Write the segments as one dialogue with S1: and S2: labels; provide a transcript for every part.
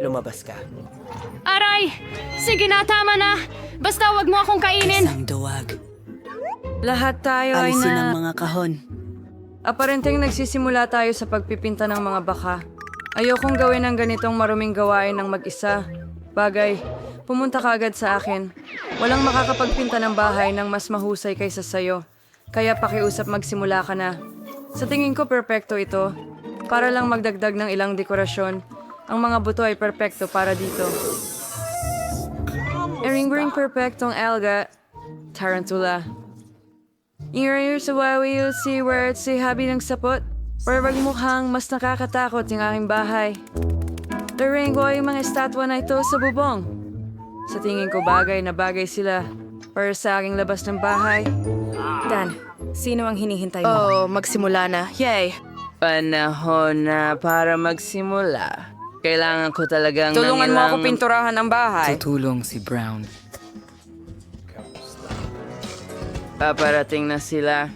S1: lumabas ka.
S2: Aray! Sige na, tama na! Basta wag mo akong kainin!
S3: Isang duwag.
S4: Lahat tayo ay
S3: Alisin ang
S4: na...
S3: mga kahon.
S4: Aparenteng nagsisimula tayo sa pagpipinta ng mga baka. Ayokong gawin ang ganitong maruming gawain ng mag-isa. Bagay, pumunta ka agad sa akin. Walang makakapagpinta ng bahay ng mas mahusay kaysa sayo. Kaya pakiusap magsimula ka na. Sa tingin ko perpekto ito. Para lang magdagdag ng ilang dekorasyon. Ang mga buto ay perpekto para dito. Ering-ring perpektong alga. Tarantula. Ingayos sa wawi you'll see where it's si habi ng sapot. Wag mukhang mas nakakatakot yung aking bahay. Turing ko yung mga estatwa na ito sa bubong. Sa tingin ko bagay na bagay sila para sa aking labas ng bahay.
S5: Dan, sino ang hinihintay mo?
S6: Oh, magsimula na. Yay!
S7: Panahon na para magsimula. Kailangan ko talagang
S5: Tulungan
S7: ng
S5: mo ako pinturahan ng bahay.
S3: Tutulong si Brown.
S7: Paparating na sila.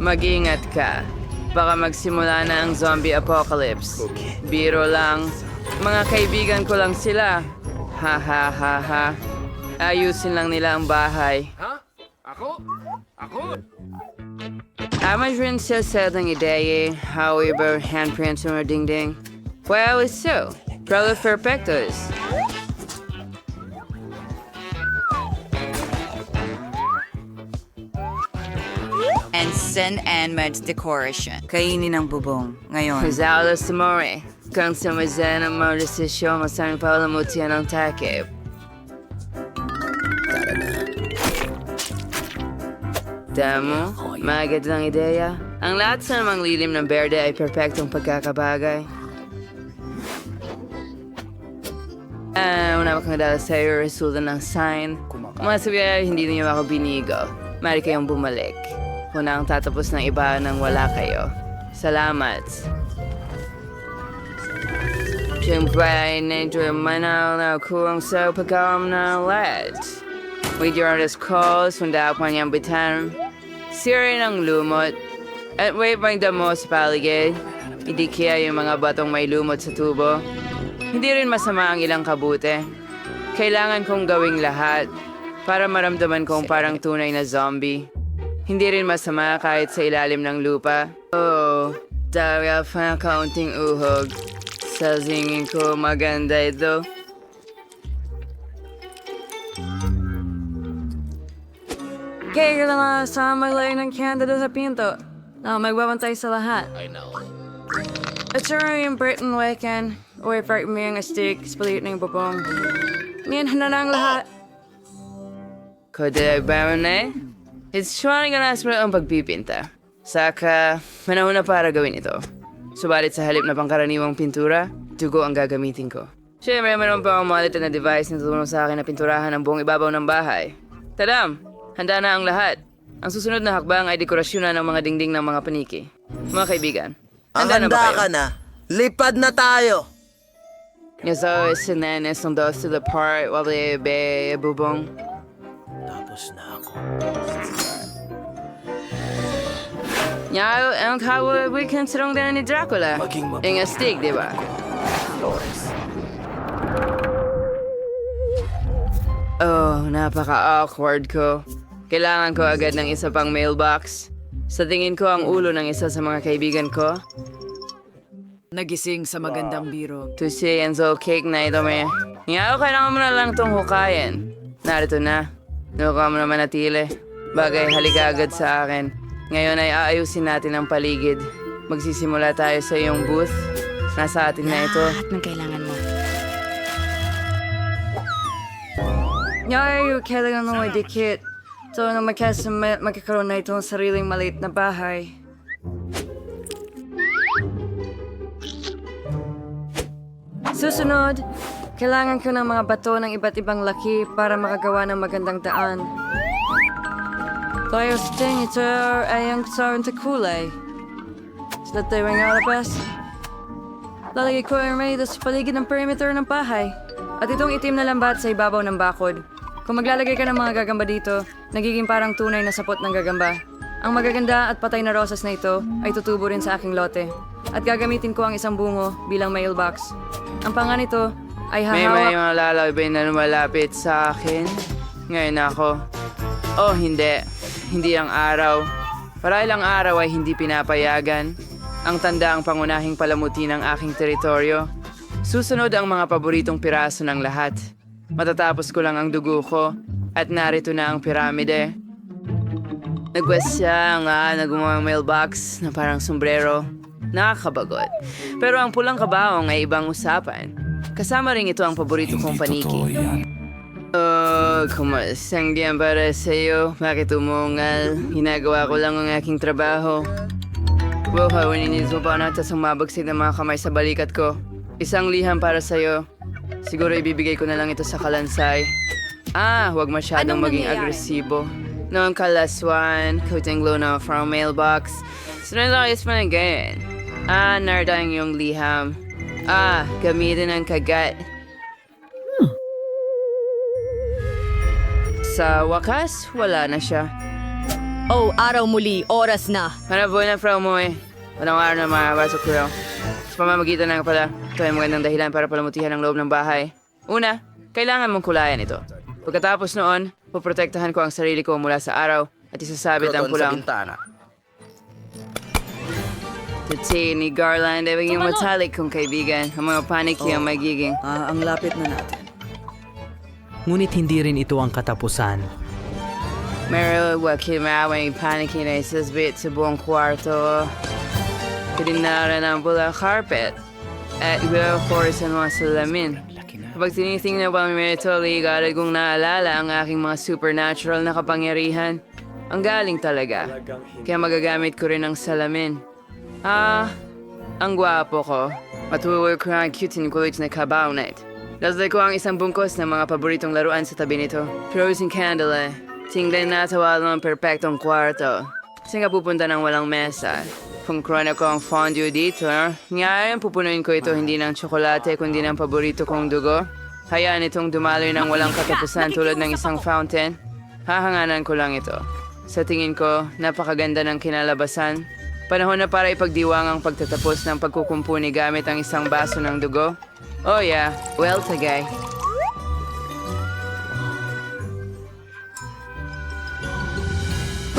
S7: Mag-ingat ka. Baka magsimula na ang zombie apocalypse. Biro lang. Mga kaibigan ko lang sila. Ha ha ha ha. Ayusin lang nila ang bahay. Ha? Ako? Ako? Ama rin siya sa ng ideya. However, handprints mo ding-ding. Well, it's so. Probably perfectos.
S8: and Sin and Med's decoration.
S3: Kainin ang bubong. Ngayon,
S7: Rizalo Samore. Kung sumazan ang mga desisyon, masaming paulamutian ang takip. Damo, magad lang ideya. Ang lahat sa namang lilim ng berde ay perpektong pagkakabagay. Ah, una kang dala sa iyo, resulta ng sign. Mga sabi ay hindi niyo ako binigo. Mari kayong bumalik. Una ang tatapos ng iba nang wala kayo. Salamat. Siyempre medyo manaw na kurang sa pagkawam ng LED. With your honest calls, hunda ako niyang bitan. Siri ng lumot. At wait bang damo sa paligid. Hindi kaya yung mga batong may lumot sa tubo. Hindi rin masama ang ilang kabute. Kailangan kong gawing lahat para maramdaman kong parang tunay na zombie. Hindi rin masama kahit sa ilalim ng lupa. Oh, dahil pa kaunting uhog. Sa singin ko maganda ito.
S4: Kaya lang sa maglayo ng kandado sa pinto. Na magbabantay sa lahat. I know. At sure yung Britain weekend. Uy, part mo yung stick, spalit na yung bubong. Niyan na na ang lahat.
S7: Kodag ba mo na? It's trying na nasa ang pagpipinta. Saka, panahon na para gawin ito. Subalit sa halip na pangkaraniwang pintura, dugo ang gagamitin ko. Siyempre, meron pa akong maliit na device na tutulong sa akin na pinturahan ang buong ibabaw ng bahay. Tadam! Handa na ang lahat. Ang susunod na hakbang ay dekorasyon na ng mga dingding ng mga paniki. Mga kaibigan,
S1: Ang
S7: handa na ba
S1: handa
S7: kayo?
S1: ka na. Lipad na tayo.
S7: Yes, so, sinenes ng dos to the part while they be bubong.
S1: Tapos na ako.
S7: Ja, ang kawa we considering din ni Dracula. Yung astig, di ba? Oh, napaka-awkward ko. Kailangan ko agad ng isa pang mailbox. Sa tingin ko ang ulo ng isa sa mga kaibigan ko.
S5: Nagising sa magandang biro.
S7: And so cake na ito may. Nga kailangan mo na lang itong hukayin. Narito na. Nuka mo na manatili. Bagay halika agad sa akin. Ngayon ay aayusin natin ang paligid. Magsisimula tayo sa iyong booth. Nasa atin na ito.
S8: Lahat ng kailangan mo.
S4: Ngayon, kailangan mo may dikit. So, na magkas magkakaroon na itong sariling maliit na bahay. Susunod, kailangan ko ng mga bato ng iba't ibang laki para makagawa ng magandang daan. Tayo sa ting ito ay ang kasaran sa kulay. Sa tayo ang alabas. Lalagay ko ang may sa paligid ng perimeter ng bahay. At itong itim na lambat sa ibabaw ng bakod. Kung maglalagay ka ng mga gagamba dito, nagiging parang tunay na sapot ng gagamba. Ang magaganda at patay na rosas na ito ay tutubo rin sa aking lote. At gagamitin ko ang isang bungo bilang mailbox. Ang panga nito ay
S7: May may
S4: hahawak...
S7: mga lalabay na lumalapit sa akin. Ngayon ako. Oh, hindi. Hindi ang araw. Para ilang araw ay hindi pinapayagan. Ang tanda ang pangunahing palamuti ng aking teritoryo. Susunod ang mga paboritong piraso ng lahat. Matatapos ko lang ang dugo ko at narito na ang piramide. Nagwes siya nga na gumawang mailbox na parang sombrero. Nakakabagot. Pero ang pulang kabaong ay ibang usapan. Kasama rin ito ang paborito kong paniki. Oh, kumasang diyan para sa'yo. Bakit umungal? Ginagawa ko lang ang aking trabaho. Wow, hawinin mo pa na tas mabagsik ng mga kamay sa balikat ko. Isang liham para sa'yo. Siguro ibibigay ko na lang ito sa kalansay. Ah, huwag masyadong maging agresibo. Noong kalaswan, kuting luna from mailbox. Sinalakis pa na ganyan. Ah, narda ang iyong liham. Ah, gamitin ang kagat. Sa wakas, wala na siya.
S6: Oh, araw muli. Oras na.
S7: Hanap na from mo eh. Walang araw na makapasok ko. Sa pamamagitan ng pala, ito ay magandang dahilan para palamutihan ang loob ng bahay. Una, kailangan mong kulayan ito. Pagkatapos noon, poprotektahan ko ang sarili ko mula sa araw at isasabit ang
S1: Kroton sa
S7: pulang
S1: bintana.
S7: tuti ni Garland ay maging matalik kong kaibigan. Ang mga paniki ang magiging.
S3: Ah, ang lapit na natin.
S9: Ngunit hindi rin ito ang katapusan.
S7: Meron wakil maawang paniki na isasbit sa buong kwarto. Pininaran ang pula carpet at iba force ang mga salamin. Kapag tinitingnan pa mo ito, ligarad kong naalala ang aking mga supernatural na kapangyarihan. Ang galing talaga. Kaya magagamit ko rin ang salamin. Ah, ang gwapo ko. Matuloy ko ang cute and kulit na kabaunet. Lasday ko ang isang bungkos ng mga paboritong laruan sa tabi nito. Frozen candle eh. Tingnan na tawalo ng perpektong kwarto. Saan ka pupunta ng walang mesa? Kung krona ko ang fondue dito, ngayon pupunuin ko ito hindi ng tsokolate kundi ng paborito kong dugo. Hayaan itong dumaloy ng walang katapusan tulad ng isang fountain. Hahanganan ko lang ito. Sa tingin ko, napakaganda ng kinalabasan. Panahon na para ipagdiwang ang pagtatapos ng pagkukumpuni gamit ang isang baso ng dugo. Oh yeah, well tagay.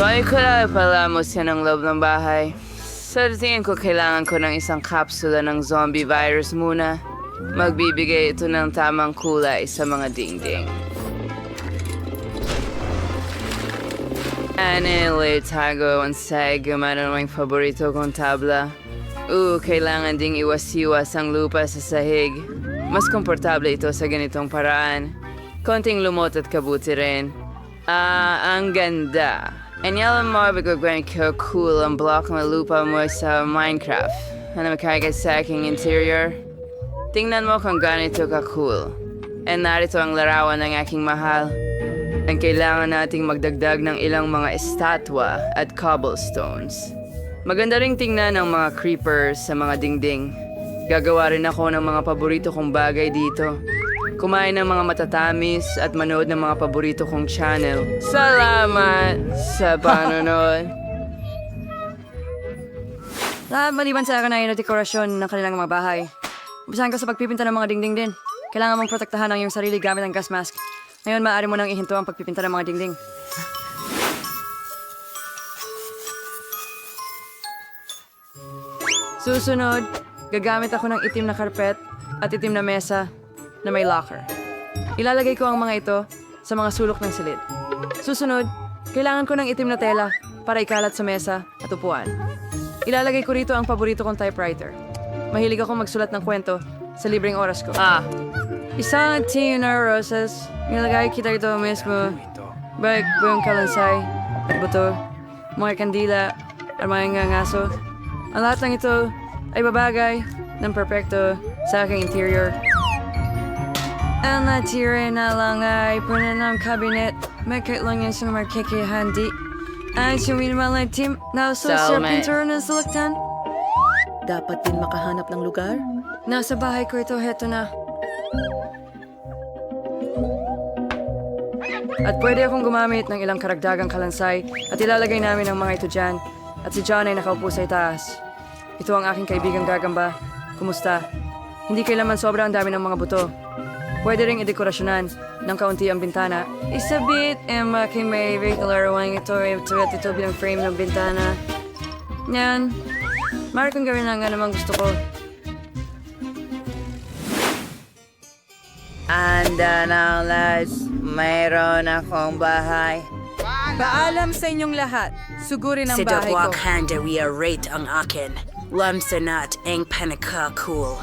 S7: Bakit ko lang palamos yan ang loob ng bahay? Sa tingin ko kailangan ko ng isang kapsula ng zombie virus muna. Magbibigay ito ng tamang kulay sa mga dingding. Anile tago ang sa gumana ng paborito kong tabla. Oo, kailangan ding iwas-iwas ang lupa sa sahig. Mas komportable ito sa ganitong paraan. Konting lumot at kabuti rin. Ah, ang ganda. Anyala mo bigagawin ko cool ang block ng lupa mo sa Minecraft. Ano makaragay sa aking interior? Tingnan mo kung ganito ka cool. And narito ang larawan ng aking mahal. Ang kailangan nating magdagdag ng ilang mga estatwa at cobblestones. Maganda ring tingnan ang mga creepers sa mga dingding. Gagawa rin ako ng mga paborito kong bagay dito. Kumain ng mga matatamis at manood ng mga paborito kong channel. Salamat sa panonood.
S4: Lahat maliban sa akin ay dekorasyon ng kanilang mga bahay. Umpisahan ko sa pagpipinta ng mga dingding din. Kailangan mong protektahan ang iyong sarili gamit ang gas mask. Ngayon, maaari mo nang ihinto ang pagpipinta ng mga dingding. Susunod, gagamit ako ng itim na karpet at itim na mesa na may locker. Ilalagay ko ang mga ito sa mga sulok ng silid. Susunod, kailangan ko ng itim na tela para ikalat sa mesa at upuan. Ilalagay ko rito ang paborito kong typewriter. Mahilig ako magsulat ng kwento sa libreng oras ko.
S7: Ah,
S4: Isang tin na roses, nilagay kita ito mismo. Baik buong kalansay at buto, mga kandila at mga ngaso. Ang lahat ng ito ay babagay ng perpekto sa aking interior. Ang natira na lang ay puno ng lang yan sa markikihandi. Ang suminimal na team na uso sa pintura ng suluktan.
S6: Dapat din makahanap ng lugar.
S4: Nasa bahay ko ito, heto na. At pwede akong gumamit ng ilang karagdagang kalansay at ilalagay namin ang mga ito dyan. At si John ay nakaupo sa itaas. Ito ang aking kaibigang gagamba. Kumusta? Hindi kailanman sobra ang dami ng mga buto. Pwede ring idekorasyonan ng kaunti ang bintana. Isabit, Emma, kay may regular wang ito, ito at ito bilang frame ng bintana. Yan. Mari kong gawin ang anumang gusto ko.
S7: Anda na, lads. Mayroon akong bahay.
S5: Paalam sa inyong lahat. Sugurin ang
S3: Si
S5: bahay ko.
S3: Dogwalk Handa we are rate ang akin. Lamsanat ang panaka cool.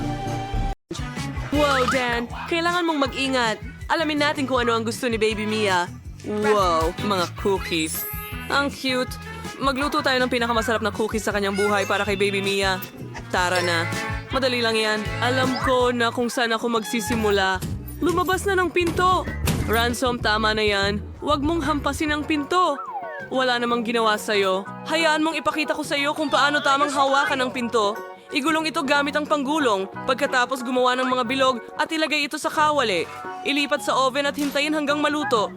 S10: Wow, Dan! Kailangan mong mag-ingat. Alamin natin kung ano ang gusto ni Baby Mia. Wow, mga cookies. Ang cute. Magluto tayo ng pinakamasarap na cookies sa kanyang buhay para kay Baby Mia. Tara na. Madali lang yan. Alam ko na kung saan ako magsisimula. Lumabas na ng pinto. Ransom, tama na yan. Huwag mong hampasin ang pinto. Wala namang ginawa sa'yo. Hayaan mong ipakita ko sa'yo kung paano tamang hawakan ang pinto. Igulong ito gamit ang panggulong, pagkatapos gumawa ng mga bilog at ilagay ito sa kawali. Ilipat sa oven at hintayin hanggang maluto.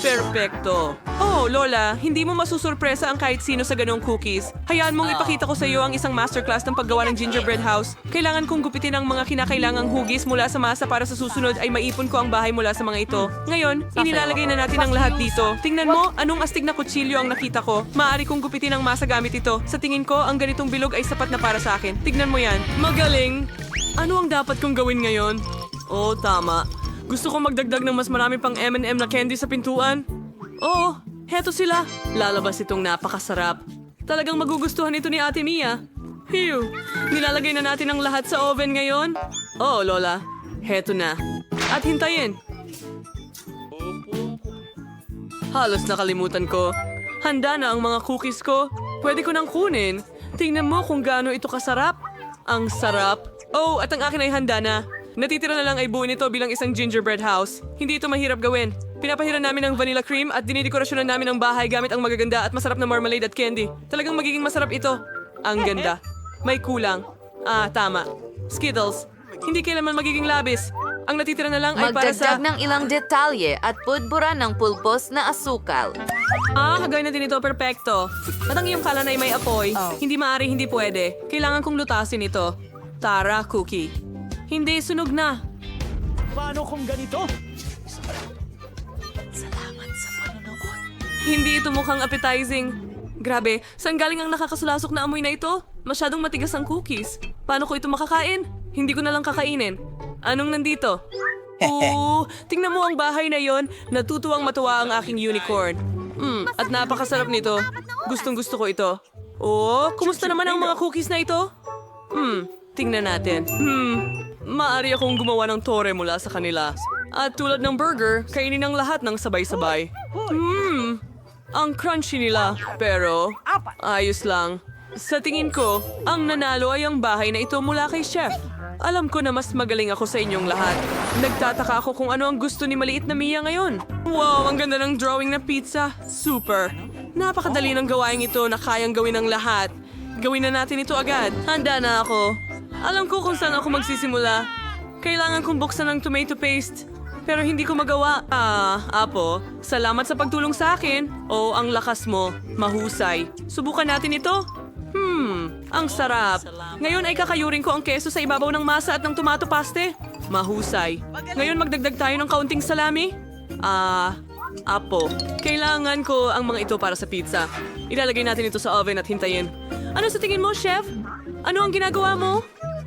S10: Perfecto. Oh, Lola, hindi mo masusurpresa ang kahit sino sa ganong cookies. Hayaan mong ipakita ko sa iyo ang isang masterclass ng paggawa ng gingerbread house. Kailangan kong gupitin ang mga kinakailangang hugis mula sa masa para sa susunod ay maipon ko ang bahay mula sa mga ito. Ngayon, inilalagay na natin ang lahat dito. Tingnan mo, anong astig na kutsilyo ang nakita ko. Maaari kong gupitin ang masa gamit ito. Sa tingin ko, ang ganitong bilog ay sapat na para sa akin. Tignan mo yan. Magaling! Ano ang dapat kong gawin ngayon? Oo, tama. Gusto ko magdagdag ng mas marami pang M&M na candy sa pintuan. Oo, heto sila. Lalabas itong napakasarap. Talagang magugustuhan ito ni Ate Mia. Phew! Nilalagay na natin ang lahat sa oven ngayon? Oo, Lola. Heto na. At hintayin. Halos nakalimutan ko. Handa na ang mga cookies ko. Pwede ko nang kunin. Tingnan mo kung gaano ito kasarap. Ang sarap. Oh, at ang akin ay handa na. Natitira na lang ay buuin ito bilang isang gingerbread house. Hindi ito mahirap gawin. Pinapahiran namin ng vanilla cream at dinidekorasyonan namin ang bahay gamit ang magaganda at masarap na marmalade at candy. Talagang magiging masarap ito. Ang ganda. May kulang. Ah, tama. Skittles. Hindi kailanman magiging labis. Ang natitira na lang ay para sa...
S6: Magdagdag ng ilang detalye at pudbura ng pulbos na asukal.
S10: Ah, kagaya na din ito, perpekto. At ang iyong kalan ay may apoy. Hindi maari, hindi pwede. Kailangan kong lutasin ito. Tara, cookie. Hindi, sunog na.
S1: Paano kung ganito?
S10: Hindi ito mukhang appetizing. Grabe, saan galing ang nakakasulasok na amoy na ito? Masyadong matigas ang cookies. Paano ko ito makakain? Hindi ko na lang kakainin. Anong nandito? Oo, tingnan mo ang bahay na yon. Natutuwang matuwa ang aking unicorn. Hmm, at napakasarap nito. Gustong gusto ko ito. Oo, kumusta naman ang mga cookies na ito? Hmm, tingnan natin. Hmm, maaari akong gumawa ng tore mula sa kanila. At tulad ng burger, kainin ang lahat ng sabay-sabay. Hmm, ang crunchy nila. Pero, ayos lang. Sa tingin ko, ang nanalo ay ang bahay na ito mula kay Chef. Alam ko na mas magaling ako sa inyong lahat. Nagtataka ako kung ano ang gusto ni maliit na Mia ngayon. Wow, ang ganda ng drawing na pizza. Super. Napakadali ng gawain ito na kayang gawin ng lahat. Gawin na natin ito agad. Handa na ako. Alam ko kung saan ako magsisimula. Kailangan kong buksan ng tomato paste. Pero hindi ko magawa. Ah, Apo, salamat sa pagtulong sa akin. Oh, ang lakas mo. Mahusay. Subukan natin ito. Hmm, ang sarap. Ngayon ay kakayurin ko ang keso sa ibabaw ng masa at ng tomato paste. Mahusay. Ngayon magdagdag tayo ng kaunting salami. Ah, Apo, kailangan ko ang mga ito para sa pizza. Ilalagay natin ito sa oven at hintayin. Ano sa tingin mo, chef? Ano ang ginagawa mo?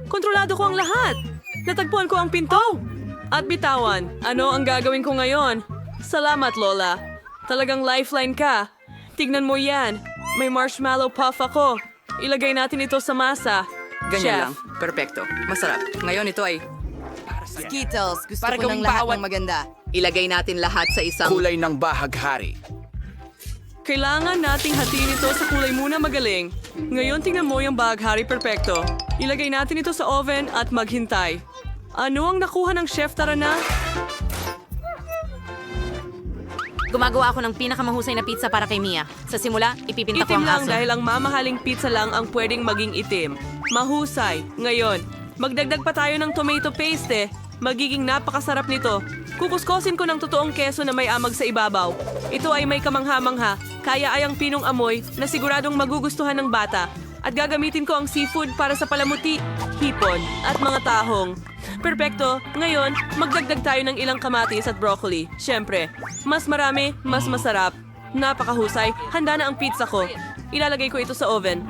S10: Kontrolado ko ang lahat. Natagpuan ko ang pinto. At bitawan, ano ang gagawin ko ngayon? Salamat, Lola. Talagang lifeline ka. Tignan mo yan. May marshmallow puff ako. Ilagay natin ito sa masa.
S3: Ganyan
S10: Chef.
S3: lang. Perfecto. Masarap. Ngayon ito ay
S6: Skittles, gusto
S3: Para
S6: ko ng
S3: gawing
S6: lahat
S3: bawat-
S6: ng maganda.
S3: ilagay natin lahat sa isang...
S1: Kulay ng bahaghari.
S10: Kailangan nating hatiin ito sa kulay muna magaling. Ngayon tingnan mo yung baghari perfecto. Ilagay natin ito sa oven at maghintay. Ano ang nakuha ng chef tara na?
S6: Gumagawa ako ng pinakamahusay na pizza para kay Mia. Sa simula, ipipinta ko
S10: Itim
S6: ang
S10: lang
S6: aso.
S10: dahil ang mamahaling pizza lang ang pwedeng maging itim. Mahusay. Ngayon, magdagdag pa tayo ng tomato paste. Magiging napakasarap nito. Kukuskosin ko ng totoong keso na may amag sa ibabaw. Ito ay may kamangha-mangha, kaya ay ang pinong amoy na siguradong magugustuhan ng bata. At gagamitin ko ang seafood para sa palamuti, hipon, at mga tahong. Perpekto. Ngayon, magdagdag tayo ng ilang kamatis at broccoli. Siyempre, mas marami, mas masarap. Napakahusay. Handa na ang pizza ko. Ilalagay ko ito sa oven.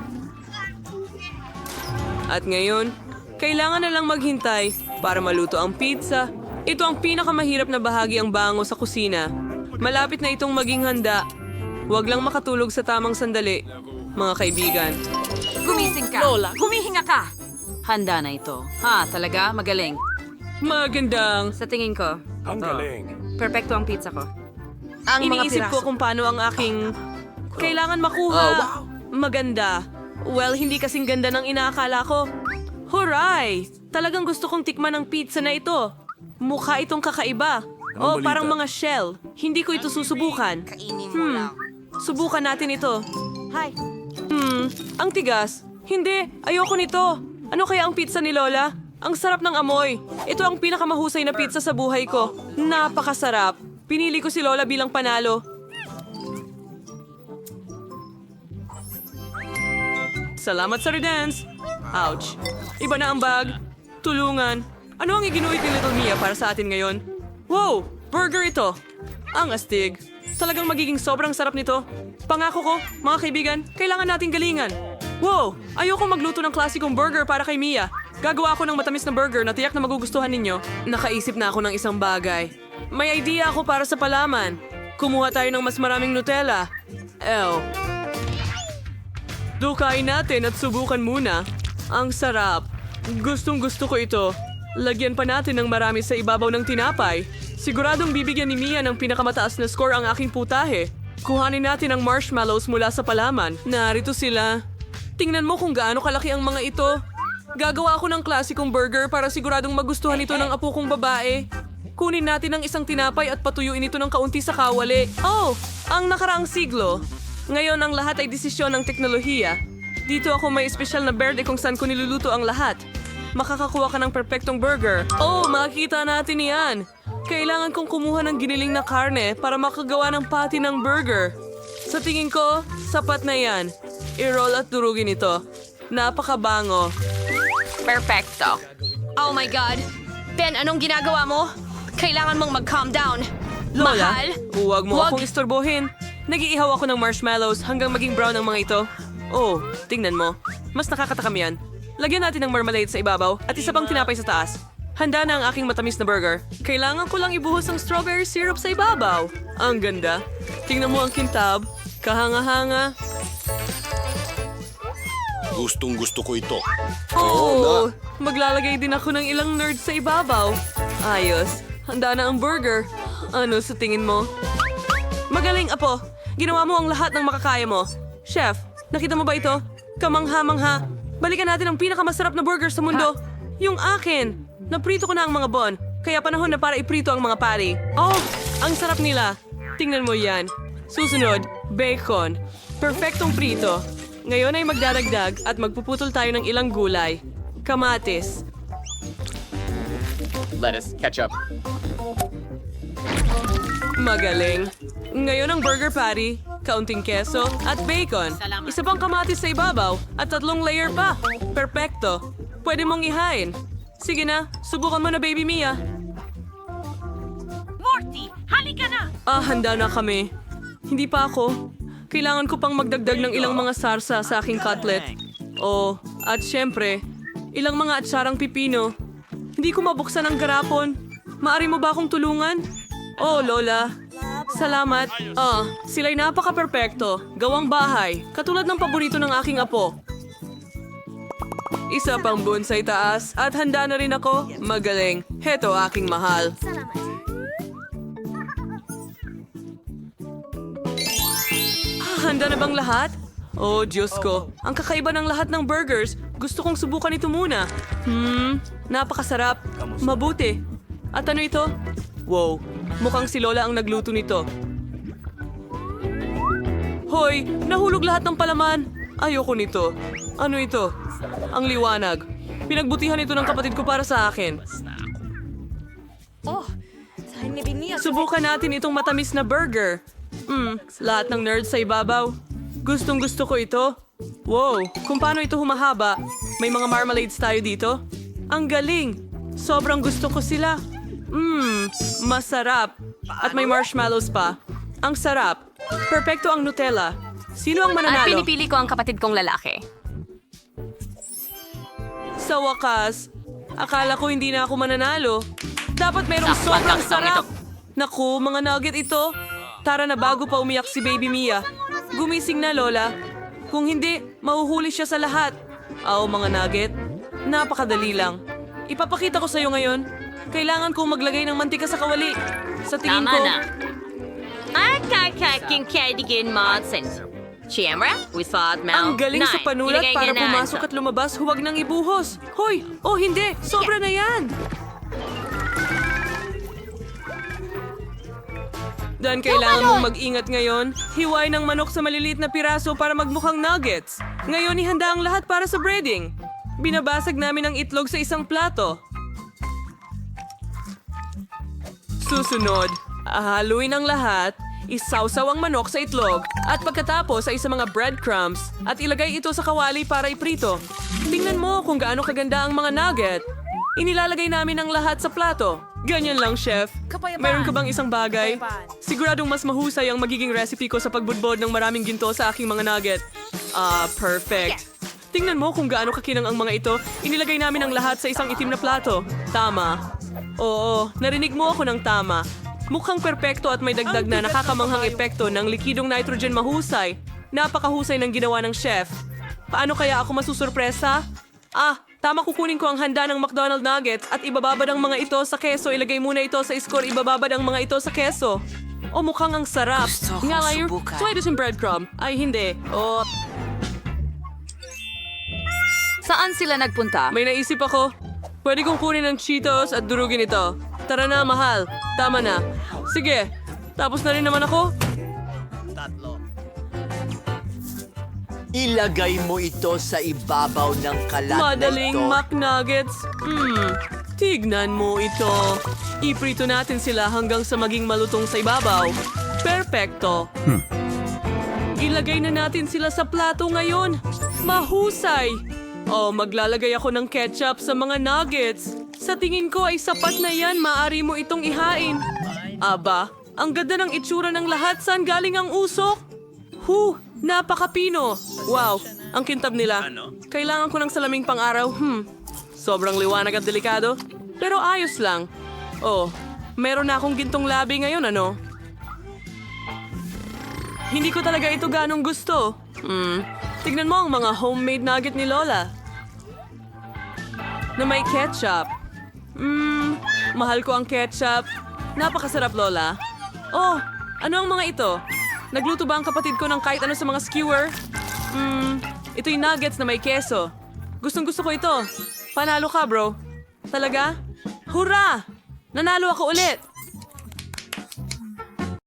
S10: At ngayon, kailangan na lang maghintay para maluto ang pizza. Ito ang pinakamahirap na bahagi ang bango sa kusina. Malapit na itong maging handa. Huwag lang makatulog sa tamang sandali, mga kaibigan.
S6: Gumising ka. Lola, humihinga ka. Handa na ito. Ha, talaga? Magaling.
S10: Magandang.
S6: Sa tingin ko,
S1: Ang galing.
S6: perfecto ang pizza ko.
S10: Ang Iniisip ko kung paano ang aking kailangan makuha. Maganda. Well, hindi kasing ganda ng inaakala ko. Huray! Talagang gusto kong tikman ang pizza na ito. Mukha itong kakaiba. Oh, parang mga shell. Hindi ko ito susubukan. Hmm. Subukan natin ito. Hi. Hmm, ang tigas. Hindi, ayoko nito. Ano kaya ang pizza ni Lola? Ang sarap ng amoy. Ito ang pinakamahusay na pizza sa buhay ko. Napakasarap. Pinili ko si Lola bilang panalo. Salamat sa redance. Ouch. Iba na ang bag. Tulungan. Ano ang iginuit ni Little Mia para sa atin ngayon? Wow! Burger ito. Ang astig. Talagang magiging sobrang sarap nito. Pangako ko, mga kaibigan, kailangan nating galingan. Wow! Ayoko magluto ng klasikong burger para kay Mia. Gagawa ako ng matamis na burger na tiyak na magugustuhan ninyo. Nakaisip na ako ng isang bagay. May idea ako para sa palaman. Kumuha tayo ng mas maraming Nutella. Ew. Dukain natin at subukan muna. Ang sarap. Gustong gusto ko ito. Lagyan pa natin ng marami sa ibabaw ng tinapay. Siguradong bibigyan ni Mia ng pinakamataas na score ang aking putahe. Kuhanin natin ang marshmallows mula sa palaman. Narito sila. Tingnan mo kung gaano kalaki ang mga ito. Gagawa ako ng klasikong burger para siguradong magustuhan ito ng apo kong babae. Kunin natin ang isang tinapay at patuyuin ito ng kaunti sa kawali. Oh, ang nakaraang siglo. Ngayon ang lahat ay desisyon ng teknolohiya. Dito ako may espesyal na berde kung saan ko niluluto ang lahat. Makakakuha ka ng perpektong burger. Oh, makikita natin yan. Kailangan kong kumuha ng giniling na karne para makagawa ng pati ng burger. Sa tingin ko, sapat na yan. I-roll at durugin ito. Napakabango.
S2: Perfecto. Oh my God. Ben, anong ginagawa mo? Kailangan mong mag-calm down.
S10: Lola,
S2: Mahal?
S10: huwag mo
S2: Huwag.
S10: akong istorbohin. Nagiihaw ako ng marshmallows hanggang maging brown ang mga ito. Oh, tingnan mo. Mas nakakatakam yan. Lagyan natin ng marmalade sa ibabaw at isa pang tinapay sa taas. Handa na ang aking matamis na burger. Kailangan ko lang ibuhos ang strawberry syrup sa ibabaw. Ang ganda. Tingnan mo ang kintab. Kahanga-hanga.
S1: Gustong gusto ko ito.
S10: Oh, maglalagay din ako ng ilang nerds sa ibabaw. Ayos. Handa na ang burger. Ano sa tingin mo? Magaling, Apo. Ginawa mo ang lahat ng makakaya mo. Chef, nakita mo ba ito? Kamangha-mangha. Balikan natin ang pinakamasarap na burger sa mundo. Yung akin. Naprito ko na ang mga bon. Kaya panahon na para iprito ang mga pari. Oh, ang sarap nila. Tingnan mo yan. Susunod, bacon. Perfectong prito. Ngayon ay magdadagdag at magpuputol tayo ng ilang gulay. Kamatis.
S1: Lettuce, ketchup.
S10: Magaling. Ngayon ang burger patty, kaunting keso, at bacon. Isa pang kamatis sa ibabaw at tatlong layer pa. Perpekto. Pwede mong ihain. Sige na, subukan mo na baby Mia.
S6: Morty, halika na!
S10: Ah, handa na kami. Hindi pa ako. Kailangan ko pang magdagdag ng ilang mga sarsa sa aking cutlet. Oh, at syempre, ilang mga atsarang pipino. Hindi ko mabuksan ang garapon. Maari mo ba akong tulungan? Oh, Lola. Salamat. Ah, sila'y napaka-perpekto. Gawang bahay. Katulad ng paborito ng aking apo. Isa pang bonsai taas at handa na rin ako. Magaling. Heto aking mahal. Ah, handa na bang lahat? Oh, Diyos ko. Ang kakaiba ng lahat ng burgers. Gusto kong subukan ito muna. Hmm, napakasarap. Mabuti. At ano ito? Wow, mukhang si Lola ang nagluto nito. Hoy, nahulog lahat ng palaman. Ayoko nito. Ano ito? Ang liwanag. Pinagbutihan ito ng kapatid ko para sa akin. Subukan natin itong matamis na burger. Hmm, lahat ng nerds sa ibabaw. Gustong gusto ko ito. Wow, kung paano ito humahaba. May mga marmalades tayo dito. Ang galing! Sobrang gusto ko sila. Mmm, masarap. At may marshmallows pa. Ang sarap. Perpekto ang Nutella. Sino ang
S2: At
S10: mananalo?
S2: pinipili ko ang kapatid kong lalaki.
S10: Sa wakas, akala ko hindi na ako mananalo. Dapat merong
S2: Sakpan
S10: sobrang sarap.
S2: ito.
S10: Naku, mga nugget ito. Tara na bago pa umiyak si Baby Mia. Gumising na, Lola. Kung hindi, mahuhuli siya sa lahat. Aw, mga nugget. Napakadali lang. Ipapakita ko sa'yo ngayon. Kailangan kong maglagay ng mantika sa kawali. Sa tingin
S2: Tama
S10: ko...
S2: na. Ang kakaking kadigin Madsen. Siyempre, we thought Mel.
S10: Ang galing sa panulat para pumasok at lumabas, huwag nang ibuhos. Hoy! Oh, hindi! Sobra na yan! Dan, kailangan mong mag-ingat ngayon. Hiway ng manok sa maliliit na piraso para magmukhang nuggets. Ngayon, ihanda ang lahat para sa breading. Binabasag namin ang itlog sa isang plato. Susunod, ahaluin ang lahat, isawsaw ang manok sa itlog, at pagkatapos ay sa mga breadcrumbs at ilagay ito sa kawali para iprito. Tingnan mo kung gaano kaganda ang mga nugget. Inilalagay namin ang lahat sa plato. Ganyan lang, chef. Meron ka bang isang bagay? Siguradong mas mahusay ang magiging recipe ko sa pagbudbod ng maraming ginto sa aking mga nugget. Ah, perfect. Tingnan mo kung gaano kakinang ang mga ito. Inilagay namin ang lahat sa isang itim na plato. Tama. Oo, narinig mo ako ng tama. Mukhang perpekto at may dagdag na nakakamanghang epekto ng likidong nitrogen mahusay. Napakahusay ng ginawa ng chef. Paano kaya ako masusurpresa? Ah, tama kukunin ko ang handa ng McDonald Nuggets at ibababad ang mga ito sa keso. Ilagay muna ito sa score, ibababad ang mga ito sa keso. O mukhang ang sarap.
S3: Gusto kong
S10: Nga layer,
S3: subukan.
S10: try this in breadcrumb. Ay, hindi. O,
S6: Saan sila nagpunta?
S10: May naisip ako. Pwede kong kunin ang Cheetos at durugin ito. Tara na, mahal. Tama na. Sige. Tapos na rin naman ako.
S11: Ilagay mo ito sa ibabaw ng kalat
S10: Madaling
S11: na ito.
S10: McNuggets. Hmm. Tignan mo ito. Iprito natin sila hanggang sa maging malutong sa ibabaw. Perfecto. Ilagay na natin sila sa plato ngayon. Mahusay. Oh, maglalagay ako ng ketchup sa mga nuggets. Sa tingin ko ay sapat na yan. Maari mo itong ihain. Aba, ang ganda ng itsura ng lahat. Saan galing ang usok? Huh, napakapino. Wow, ang kintab nila. Kailangan ko ng salaming pang-araw. Hmm, sobrang liwanag at delikado. Pero ayos lang. Oh, meron na akong gintong labi ngayon, ano? Hindi ko talaga ito ganong gusto. Hmm, tignan mo ang mga homemade nugget ni Lola. Na may ketchup. Hmm, mahal ko ang ketchup. Napakasarap, Lola. Oh, ano ang mga ito? Nagluto ba ang kapatid ko ng kahit ano sa mga skewer? Hmm, ito'y nuggets na may keso. Gustong gusto ko ito. Panalo ka, bro. Talaga? Hurra! Nanalo ako ulit!